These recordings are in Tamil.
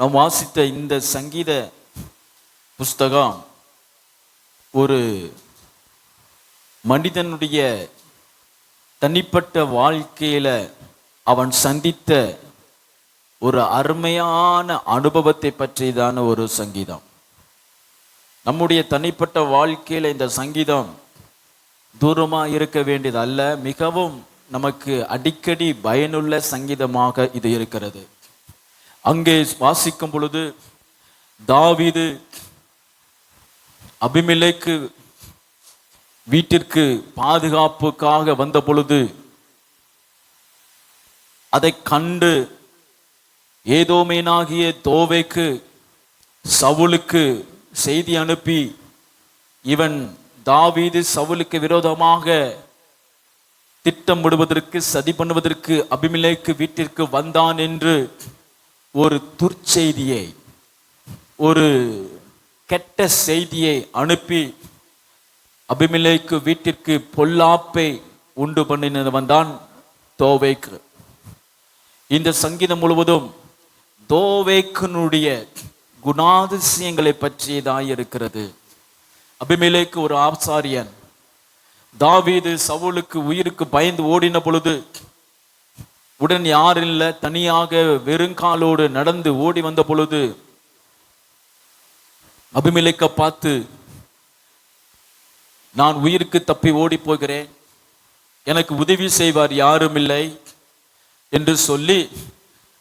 நாம் வாசித்த இந்த சங்கீத புஸ்தகம் ஒரு மனிதனுடைய தனிப்பட்ட வாழ்க்கையில் அவன் சந்தித்த ஒரு அருமையான அனுபவத்தை பற்றியதான ஒரு சங்கீதம். நம்முடைய தனிப்பட்ட வாழ்க்கையில் இந்த சங்கீதம் தூரமாக இருக்க வேண்டியது அல்ல மிகவும் நமக்கு அடிக்கடி பயனுள்ள சங்கீதமாக இது இருக்கிறது. அங்கே வாசிக்கும் பொழுது தாவீது அபிமிலைக்கு வீட்டிற்கு பாதுகாப்புக்காக வந்த பொழுது அதை கண்டு ஏதோமேனாகிய தோவைக்கு சவுலுக்கு செய்தி அனுப்பி இவன் தாவீது சவுலுக்கு விரோதமாக திட்டம் விடுவதற்கு சதி பண்ணுவதற்கு அபிமிலேக்கு வீட்டிற்கு வந்தான் என்று ஒரு துர்ச்செய்தியை ஒரு கெட்ட செய்தியை அனுப்பி அபிமிலைக்கு வீட்டிற்கு பொல்லாப்பை உண்டு பண்ணினவன் தான் தோவேக்கு. இந்த சங்கீதம் முழுவதும் தோவேக்கனுடைய குணாதிசயங்களை பற்றியதாய் இருக்கிறது. அபிமிலேக்கு ஒரு ஆசாரியன் தாவீது சவுலுக்கு உயிருக்கு பயந்து ஓடின பொழுது உடன் யார் இல்லை தனியாக வெறுங்காலோடு நடந்து ஓடி வந்த பொழுது அபிமிலைக்க பார்த்து நான் உயிருக்கு தப்பி ஓடி போகிறேன். எனக்கு உதவி செய்வார் யாரும் இல்லை என்று சொல்லி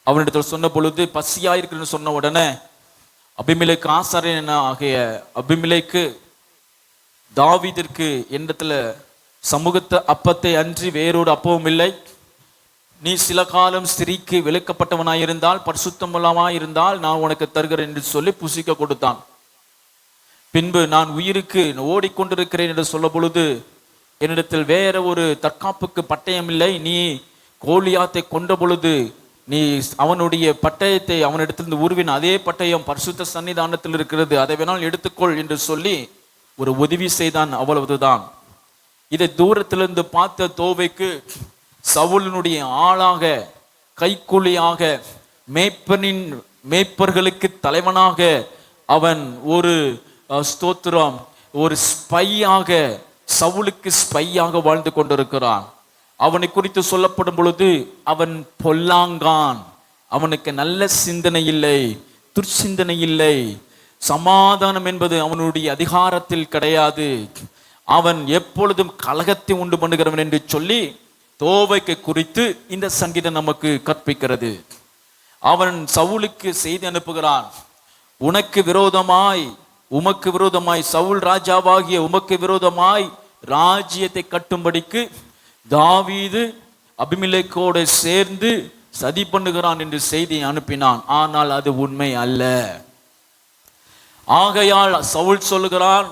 அவனிடத்தில் சொன்ன பொழுது பசியா இருக்குன்னு சொன்ன உடனே அபிமிலைக்கு ஆசாரியன் ஆகிய அபிமிலைக்கு தாவிதிற்கு என்னத்துல சமூகத்தை அப்பத்தை அன்றி வேறொரு அப்பவும் இல்லை. நீ சில காலம் ஸ்திரீக்கு விளக்கப்பட்டவனாயிருந்தால் இருந்தால் நான் உனக்கு தருகிறேன் என்று சொல்லி புசிக்க கொடுத்தான். பின்பு நான் உயிருக்கு ஓடிக்கொண்டிருக்கிறேன் என்று சொல்ல பொழுது என்னிடத்தில் வேற ஒரு தற்காப்புக்கு பட்டயம் இல்லை நீ கோலியாத்தை கொண்ட பொழுது நீ அவனுடைய பட்டயத்தை அவனிடத்திலிருந்து உருவின் அதே பட்டயம் பரிசுத்த சன்னிதானத்தில் இருக்கிறது. அதை வேணால் எடுத்துக்கொள் என்று சொல்லி ஒரு உதவி செய்தான் அவ்வளவுதான். இதை தூரத்திலிருந்து பார்த்த தோவைக்கு சவுலினுடைய ஆளாக கைக்கூலியாக மேய்ப்பனின் மேய்ப்பர்களுக்கு தலைவனாக அவன் ஒரு ஸ்தோத்திரம் ஒரு ஸ்பையாக சவுலுக்கு ஸ்பையாக வாழ்ந்து கொண்டிருக்கிறான். அவனை குறித்து சொல்லப்படும் பொழுது அவன் பொல்லாங்கான். அவனுக்கு நல்ல சிந்தனை இல்லை துர்ச்சிந்தனை இல்லை. சமாதானம் என்பது அவனுடைய அதிகாரத்தில் கிடையாது. அவன் எப்பொழுதும் கலகத்தை உண்டு பண்ணுகிறவன் என்று சொல்லி தோவைக்கு குறித்து இந்த சங்கீதம் நமக்கு கற்பிக்கிறது. அவன் சவுலுக்கு செய்தி அனுப்புகிறான். உனக்கு விரோதமாய் உமக்கு விரோதமாய் சவுல் ராஜாவாகிய உமக்கு விரோதமாய் ராஜ்யத்தை கட்டும்படிக்கு தாவீது அபிமிலேக்கோடு சேர்ந்து சதி பண்ணுகிறான் என்று செய்தியை அனுப்பினான். ஆனால் அது உண்மை அல்ல. ஆகையால் சவுல் சொல்லுகிறான்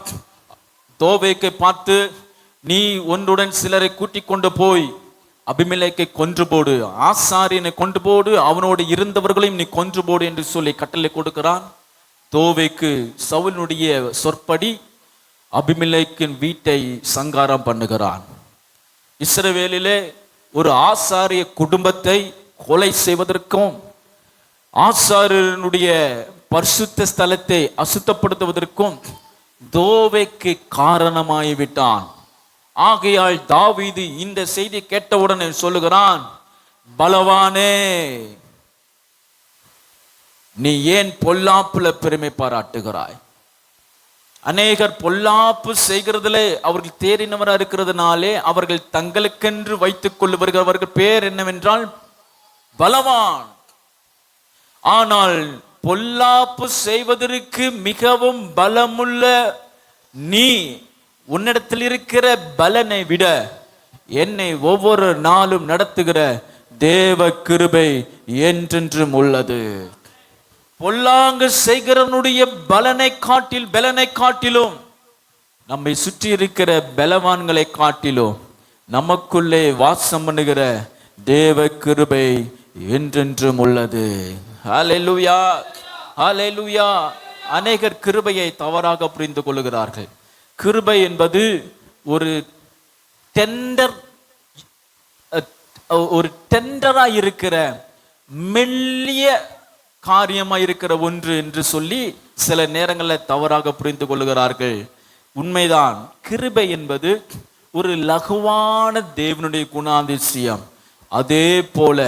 தோவைக்கு பார்த்து நீ ஒன்றுடன் சிலரை கூட்டிக் கொண்டு போய் அபிமெலேக்கை கொன்று போடு. ஆசாரியனை கொண்டு போடு. அவனோடு இருந்தவர்களையும் நீ கொன்று போடு என்று சொல்லி கட்டளை கொடுக்கிறான். தோவைக்கு சவுலினுடைய சொற்படி அபிமெலேக்கின் வீட்டை சங்காரம் பண்ணுகிறான். இஸ்ரவேலிலே ஒரு ஆசாரிய குடும்பத்தை கொலை செய்வதற்கும் ஆசாரியனுடைய பரிசுத்த ஸ்தலத்தை அசுத்தப்படுத்துவதற்கும் தோவைக்கு காரணமாகிவிட்டான். ஆகையால் தாவீது இந்த செய்தி கேட்டவுடனே சொல்லுகிறான் பலவானே நீ ஏன் பொல்லாப்புல பெருமை பாராட்டுகிறாய்? அநேகர் பொல்லாப்பு செய்கிறதுல அவர்கள் தேறினவராக இருக்கிறதுனாலே அவர்கள் தங்களுக்கென்று வைத்துக் கொள்ளுவர்கள். அவர்கள் பேர் என்னவென்றால் பலவான். ஆனால் பொல்லாப்பு செய்வதற்கு மிகவும் பலமுள்ள நீ உன்னிடத்தில் இருக்கிற பலனை விட என்னை ஒவ்வொரு நாளும் நடத்துகிற தேவ கிருபை என்றென்றும் உள்ளது. பொல்லாங்கு செய்கிறவனுடைய பலனை காட்டில் பலனை காட்டிலும் நம்மை சுற்றி இருக்கிற பலவான்களை காட்டிலும் நமக்குள்ளே வாசம் பண்ணுகிற தேவ கிருபை என்றென்றும் உள்ளது. ஹalleluya ஹalleluya அநேகர் கிருபையை தவறாக புரிந்து கொள்கிறார்கள் கிருபை என்பது ஒரு டெண்டர் ஒரு டெண்டரா இருக்கிற மெல்லிய காரியமா இருக்கிற ஒன்று என்று சொல்லி சில நேரங்களில் தவறாக புரிந்து கொள்கிறார்கள் உண்மைதான் கிருபை என்பது ஒரு லகுவான தேவனுடைய குணாதிசயம். அதே போல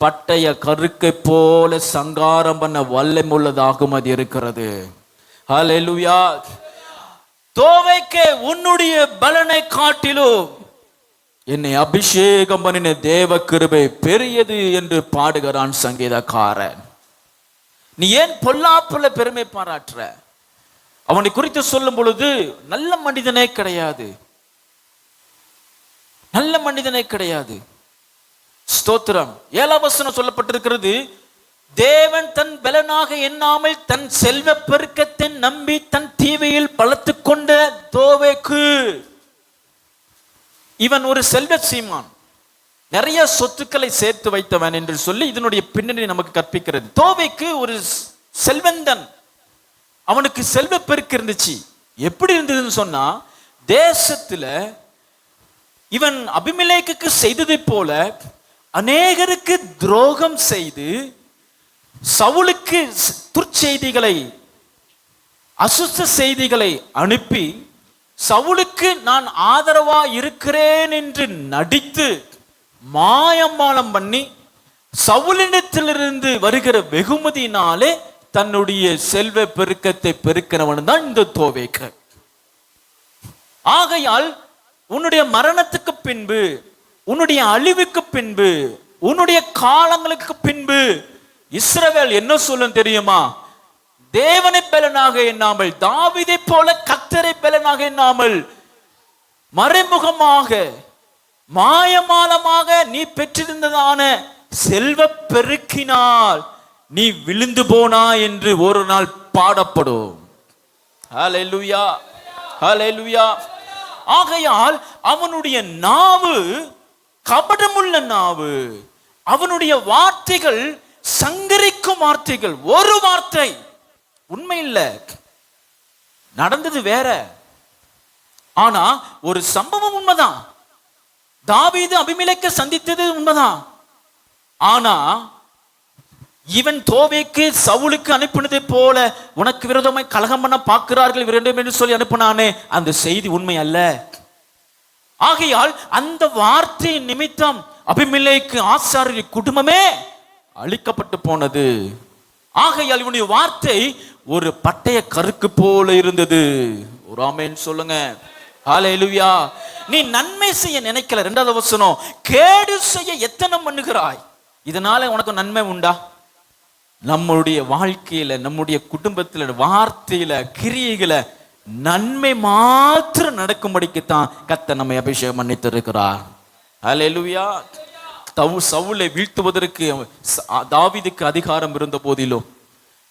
பட்டைய கருக்கை போல சங்காரம் பண்ண வல்லமுள்ளதாகும் அது இருக்கிறது. ஹலெலுயா தோவைக்கு உன்னுடைய பலனை காட்டிலும் என்னை அபிஷேகம் பண்ணின தேவ கிருபை பெரியது என்று பாடுகிறான் சங்கீதக்காரன். நீ ஏன் பொல்லாப்புல பெருமை பாராட்டுற? அவனை குறித்து சொல்லும் பொழுது நல்ல மனிதனே கிடையாது. நல்ல மனிதனே கிடையாது. ஸ்தோத்திரம். ஏழாவசனம் சொல்லப்பட்டிருக்கிறது தேவன் தன் பலனாக எண்ணாமல் தன் செல்வ பெருக்கத்தை நம்பி தன் தீவையில் பலத்து கொண்ட தோவைக்கு. இவன் ஒரு செல்வ சீமான். நிறைய சொத்துக்களை சேர்த்து வைத்தவன் என்று சொல்லி இதனுடைய பின்னணி நமக்கு கற்பிக்கிறது. தோவைக்கு ஒரு செல்வந்தன். அவனுக்கு செல்வ பெருக்கு இருந்துச்சு. எப்படி இருந்ததுன்னு சொன்னா தேசத்துல இவன் அபிமெலேக்குக்கு செய்தது போல அநேகருக்கு துரோகம் செய்து சவுலுக்கு துர்ச்செய்திகளை அசுத்த செய்திகளை அனுப்பி சவுலுக்கு நான் ஆதரவா இருக்கிறேன் என்று நடித்து மாயமாலம் பண்ணி சவுலினத்திலிருந்து வருகிற வெகுமதியினாலே தன்னுடைய செல்வ பெருக்கத்தை பெருக்கிறவன் தான் இந்த தோவேக்க ஆகையால் உன்னுடைய மரணத்துக்கு பின்பு உன்னுடைய அழிவுக்கு பின்பு உன்னுடைய காலங்களுக்கு பின்பு இஸ்ரவேல் என்ன சொல்லும் தெரியுமா? தேவனை பலனாக எண்ணாமல் தாவிதை போல கத்தரை பலனாக எண்ணாமல் மறைமுகமாக மாயமாலமாக நீ பெற்றிருந்ததான செல்வ பெருக்கினால் நீ விழுந்து போனா என்று ஒரு நாள் பாடப்படும். ஹalleluya ஹalleluya ஆகையால் அவனுடைய நாவு கபடமுள்ள நாவு அவனுடைய வார்த்தைகள் சங்கரிக்கும் வார்த்தைகள். ஒரு வார்த்தை. உண்மை இல்லை நடந்தது வேற. ஆனா ஒரு சம்பவம் உண்மைதான். தாவீது அபிமிலைக்க சந்தித்தது உண்மைதான். ஆனா இவன் தோவைக்கு சவுலுக்கு அனுப்பினதை போல உனக்கு விரோதமாய் கலகம் பண்ண பார்க்கிறார்கள் வேண்டும் என்று சொல்லி அனுப்பினானே அந்த செய்தி உண்மை அல்ல. ஆகையால் அந்த வார்த்தை நிமித்தம் அபிமிலைக்கு ஆசாரிய குடும்பமே அழிக்கப்பட்டு போனது. ஆகையால் இவனுடைய வார்த்தை ஒரு பட்டய கருக்கு போல இருந்தது. ஒரு ஆமேன்னு சொல்லுங்க. எழுவியா நீ நன்மை செய்ய நினைக்கல. ரெண்டாவது வசனம் கேடு செய்ய எத்தனை பண்ணுகிறாய்? இதனால உனக்கு நன்மை உண்டா? நம்மளுடைய வாழ்க்கையில நம்முடைய குடும்பத்துல வார்த்தையில கிரியைகளை நன்மை மாத்திரம் நடக்கும்படிக்குத்தான் கத்த நம்மை அபிஷேகம் பண்ணித்திருக்கிறார். இருக்கிறார் தவு சவுளை வீழ்த்துவதற்கு தாவிதுக்கு அதிகாரம் இருந்த போதிலும்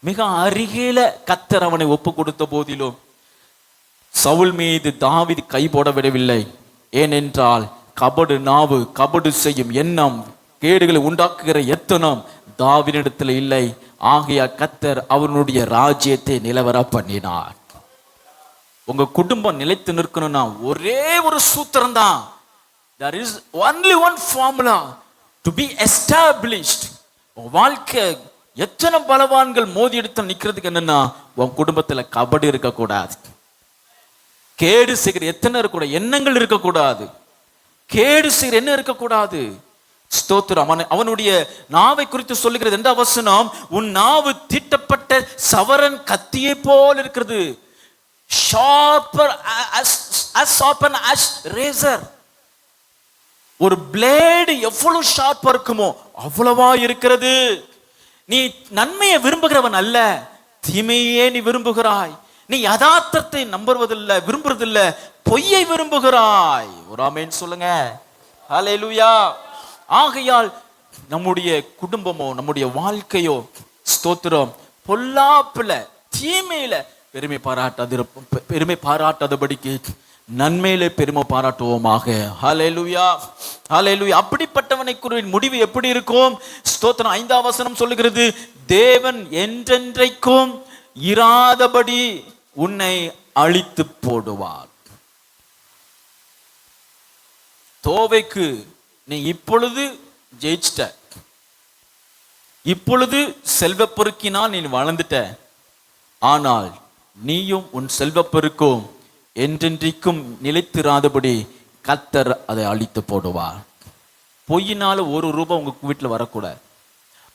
மிக அருகில கத்தர் அவனை ஒப்பு கொடுத்த போதிலும் சவுல் மீது தாவிது கை போட விடவில்லை. ஏனென்றால் கபடு நாவு கபடு செய்யும் எண்ணம் கேடுகளை உண்டாக்குகிற எத்தனம் தாவினிடத்தில் இல்லை. ஆகிய கத்தர் அவனுடைய ராஜ்யத்தை நிலவர பண்ணினார். உங்க குடும்பம் நிலைத்து நிற்கணும்னா ஒரே ஒரு சூத்திரம் தான் there is only one formula to be established உன் வாழ்க்கை எத்தனை பலவான்கள் மோதி எடுத்து நிக்கிறதுக்கு என்னன்னா உன் குடும்பத்துல கபடி இருக்கக்கூடாது. கேடு செய்கிற எத்தனை இருக்கக்கூடாது? எண்ணங்கள் இருக்கக்கூடாது. கேடு செய்கிற என்ன இருக்கக்கூடாது? ஸ்தோத்திரம். அவன் அவனுடைய நாவை குறித்து சொல்லுகிறது எந்த அவசனம் உன் நாவு தீட்டப்பட்ட சவரன் கத்தியை போல் இருக்கிறது. Sharper as as sharpen as razor ஒரு பிளேடு எவ்வளவு ஷார்ப்பா இருக்குமோ அவ்வளவா இருக்கிறது. நீ நன்மையை விரும்புகிறவன் அல்ல தீமையே நீ விரும்புகிறாய். நீ யதார்த்தத்தை நம்புவதில்லை விரும்புறதில்ல பொய்யை விரும்புகிறாய். ஒரு ஆமேன் சொல்லுங்க. லூயா ஆகையால் நம்முடைய குடும்பமோ நம்முடைய வாழ்க்கையோ ஸ்தோத்திரம் பொல்லாப்புல தீமையில பெருமை பாராட்டாது பெருமை பாராட்டாதபடிக்கு நன்மையிலே பெருமை பாராட்டுவோமாக. ஹalleluya ஹalleluya அப்படிப்பட்டவனை குருவின் முடிவு எப்படி இருக்கும்? ஸ்தோத்திரம் ஐந்தாம் வசனம் சொல்லுகிறது தேவன் என்றென்றைக்கும் இராதபடி உன்னை அழித்து போடுவார். தோவைக்கு நீ இப்பொழுது ஜெயிச்சிட்ட. இப்பொழுது செல்வப்பெருக்கினால் நீ வளர்ந்துட்ட. ஆனால் நீயும் உன் செல்வப்பெருக்கும் என்றென்றைக்கும் நிலைத்திராதபடி கத்தர் அதை அழித்து போடுவார். பொய்யினால் ஒரு ரூபாய் உங்கள் வீட்டில் வரக்கூடாது.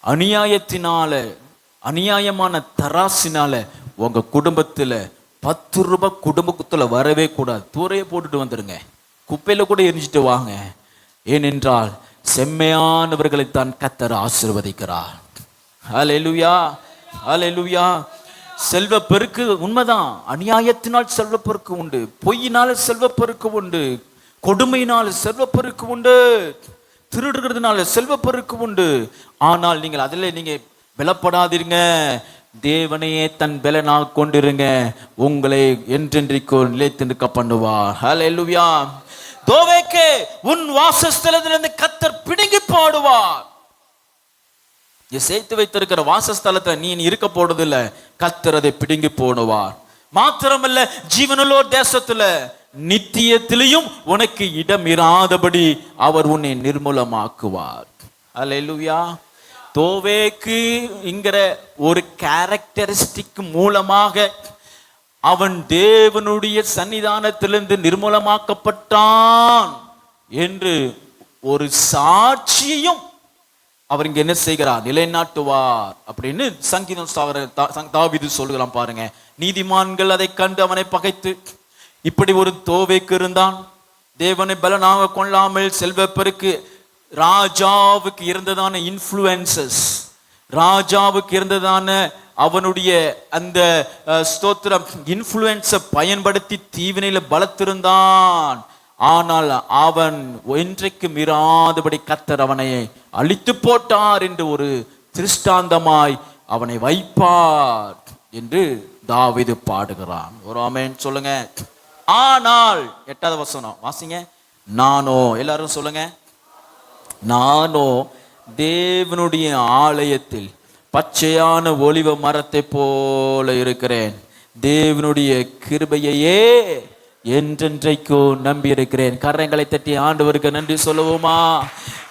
அநியாயத்தினால அநியாயமான தராசினால உங்கள் குடும்பத்தில் பத்து ரூபாய் குடும்பத்தில் வரவே கூடாது. தூரையை போட்டுட்டு வந்துடுங்க குப்பையில் கூட எரிஞ்சிட்டு வாங்க. ஏனென்றால் செம்மையானவர்களை தான் கத்தர் ஆசீர்வதிக்கிறார். ஹalleluya ஹalleluya. செல்வ பெருக்கு உண்மைதான். அநியாயத்தினால் செல்வ பெருக்கு உண்டு. பொய்யினால செல்வ பெருக்கு உண்டு. கொடுமையினால் செல்வ பெருக்கு உண்டு. திருடுகிறதுனால செல்வ பெருக்கு உண்டு. ஆனால் நீங்கள் அதில் நீங்க விலப்படாதீருங்க தேவனையே தன் பலனாக கொண்டிருங்க. உங்களை என்றென்றைக்கோ நிலைத்து நிற்க பண்ணுவார். எல்லுவியா தோவேக்கே உன் வாசஸ்தலத்திலிருந்து கத்தர் பிடுங்கி பாடுவார். சேர்த்து வைத்திருக்கிற வாசஸ்தலத்தை நீ இருக்க போறதில்ல. கத்தர் பிடுங்கி போடுவார். மாத்திரமல்ல ஜீவனுள்ள தேசத்துல நித்தியத்திலையும் உனக்கு இடம் இராதபடி அவர் உன்னை நிர்மூலமாக்குவார். அல்லேலூயா தோவேக்கு என்கிற ஒரு கேரக்டரிஸ்டிக் மூலமாக அவன் தேவனுடைய சன்னிதானத்திலிருந்து நிர்மூலமாக்கப்பட்டான் என்று ஒரு சாட்சியையும் அவர் இங்க என்ன செய்கிறார்? நிலைநாட்டுவார். அப்படின்னு சங்கீதம் சாகர தா- சங்- சொல்லுகிறான் பாருங்க. நீதிமான்கள் அதை கண்டு அவனை பகைத்து இப்படி ஒரு தோவைக்கு இருந்தான். தேவனை பலனாக கொள்ளாமல் செல்வப்பெருக்கு ராஜாவுக்கு இருந்ததான இன்ஃப்ளூயன்சஸ் ராஜாவுக்கு இருந்ததான அவனுடைய அந்த ஸ்தோத்திரம் இன்ஃப்ளூயன்ஸை பயன்படுத்தி தீவினையில பலத்திருந்தான். ஆனால் அவன் என்றைக்கும் இராதபடி கத்தர் அவனை அழித்து போட்டார் என்று ஒரு திருஷ்டாந்தமாய் அவனை வைப்பார் என்று தாவிது பாடுகிறான். ஒரு ஆமென் சொல்லுங்க. ஆனால் எட்டாவது வசனம் வாசிங்க. நானோ எல்லாரும் சொல்லுங்க. நானோ தேவனுடைய ஆலயத்தில் பச்சையான ஒளிவ மரத்தை போல இருக்கிறேன். தேவனுடைய கிருபையையே என்றென்றைக்கோ நம்பியிருக்கிறேன். கரங்களை தட்டி ஆண்டவருக்கு நன்றி சொல்லுவோமா?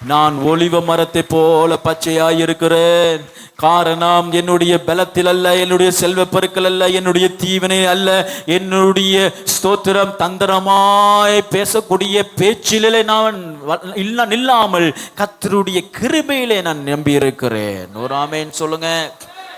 நான் ஒளிவ மரத்தை போல பச்சையாயிருக்கிறேன். காரணம் என்னுடைய பலத்தில் அல்ல என்னுடைய செல்வ பெருக்கல் அல்ல என்னுடைய தீவினை அல்ல என்னுடைய ஸ்தோத்திரம் தந்திரமாய் பேசக்கூடிய பேச்சிலே நான் இல்ல நில்லாமல் கத்தருடைய கிருபையிலே நான் நம்பியிருக்கிறேன். ஒரு ஆமேன் சொல்லுங்க.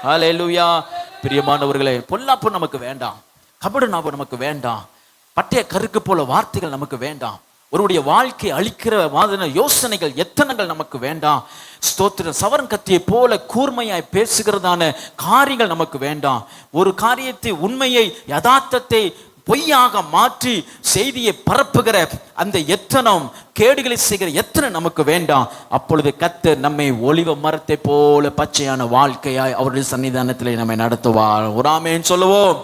ஹalleluya பிரியமானவர்களே பொல்லாப்பு நமக்கு வேண்டாம். கபடு நாபு நமக்கு வேண்டாம். பட்டய கருக்கு போல வார்த்தைகள் நமக்கு வேண்டாம். ஒருவருடைய வாழ்க்கை அழிக்கிற மாதிரி யோசனைகள் எத்தனைகள் நமக்கு வேண்டாம். ஸ்தோத்திர சவரன் கத்தியை போல கூர்மையாய் பேசுகிறதான காரியங்கள் நமக்கு வேண்டாம். ஒரு காரியத்தை உண்மையை யதார்த்தத்தை பொய்யாக மாற்றி செய்தியை பரப்புகிற அந்த எத்தனம் கேடுகளை செய்கிற எத்தனை நமக்கு வேண்டாம். அப்பொழுது கத்து நம்மை ஒளிவ மரத்தை போல பச்சையான வாழ்க்கையாய் அவருடைய சன்னிதானத்திலே நம்மை நடத்துவார். ஒராமேன்னு சொல்லுவோம்.